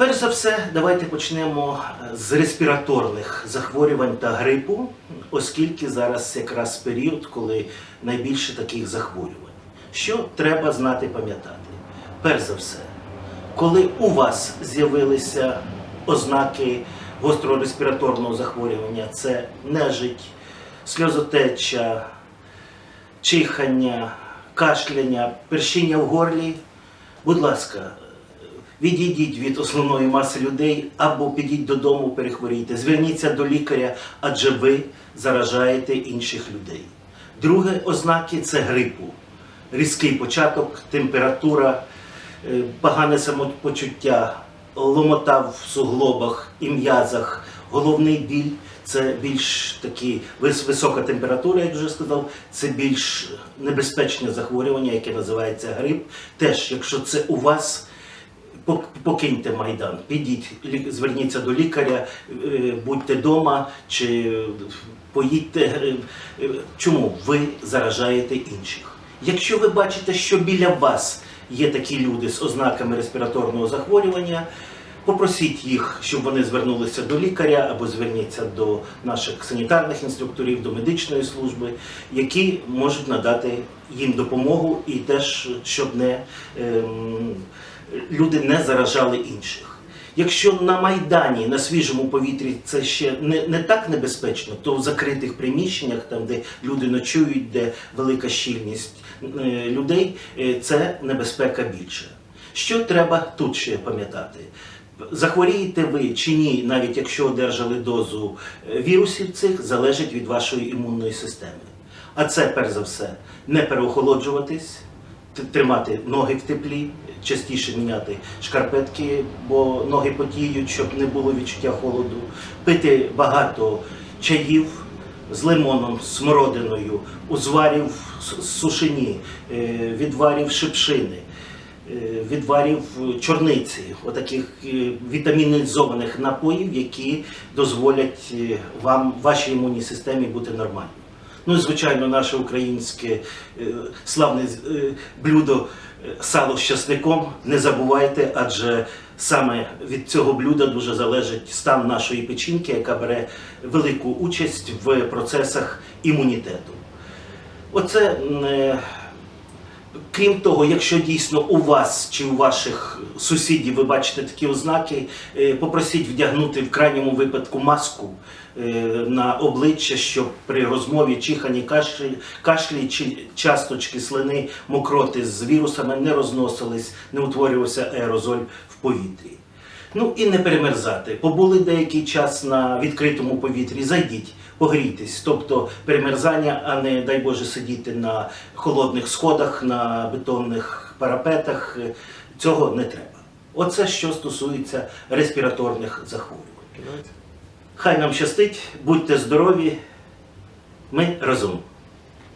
Перш за все, давайте почнемо е, з респіраторних захворювань та грипу, оскільки зараз якраз період, коли найбільше таких захворювань. Що треба знати пам'ятати? Перш за все, коли у вас з'явилися ознаки гострого респіраторного захворювання, це нежить, сльозотеча, чихання, кашляння, першіння в горлі, будь ласка, відійдіть від основної маси людей або підіть додому, перехворійте. Зверніться до лікаря, адже ви заражаєте інших людей. Друге ознаки це грипу. Різкий початок, температура, е, погане самопочуття, ломота в суглобах і м'язах, головний біль це більш такі вис- висока температура, як вже сказав, це більш небезпечне захворювання, яке називається грип. Теж, якщо це у вас, покиньте майдан, підіть, зверніться до лікаря, е, будьте вдома чи поїдьте. е, е, Чому ви заражаєте інших? Якщо ви бачите, що біля вас є такі люди з ознаками респіраторного захворювання, попросіть їх, щоб вони звернулися до лікаря або зверніться до наших санітарних інструкторів, до медичної служби, які можуть надати їм допомогу і теж, щоб не ем, люди не заражали інших. Якщо на Майдані, на свіжому повітрі це ще не, не так небезпечно, то в закритих приміщеннях, там де люди ночують, де велика щільність е, людей, е, це небезпека більша. Що треба тут ще пам'ятати? Захворієте ви чи ні, навіть якщо одержали дозу е, вірусів цих, залежить від вашої імунної системи. А це перш за все не переохолоджуватись, тримати ноги в теплі, частіше міняти шкарпетки, бо ноги потіють, щоб не було відчуття холоду, пити багато чаїв з лимоном, смородиною, узварів сушені, е, відварів шипшини. е, Відварів чорниці, отаких е, вітамінізованих напоїв, які дозволять вам, вашій імунній системі бути нормальною. Ну і звичайно, наше українське е, славне е, блюдо е, сало з часником. Не забувайте, адже саме від цього блюда дуже залежить стан нашої печінки, яка бере велику участь в процесах імунітету. Оце. Крім того, якщо дійсно у вас чи у ваших сусідів ви бачите такі ознаки, е, попросіть вдягнути в крайньому випадку маску е, на обличчя, щоб при розмові чихані кашлі, кашлі чи часточки слини, мокроти з вірусами не розносились, не утворювався аерозоль в повітрі. Ну і не перемерзати. Побули деякий час на відкритому повітрі, зайдіть, погрійтесь. Тобто перемерзання, а не дай Боже сидіти на холодних сходах, на бетонних парапетах. Цього не треба. Оце що стосується респіраторних захворювань. Хай нам щастить, будьте здорові, ми разом.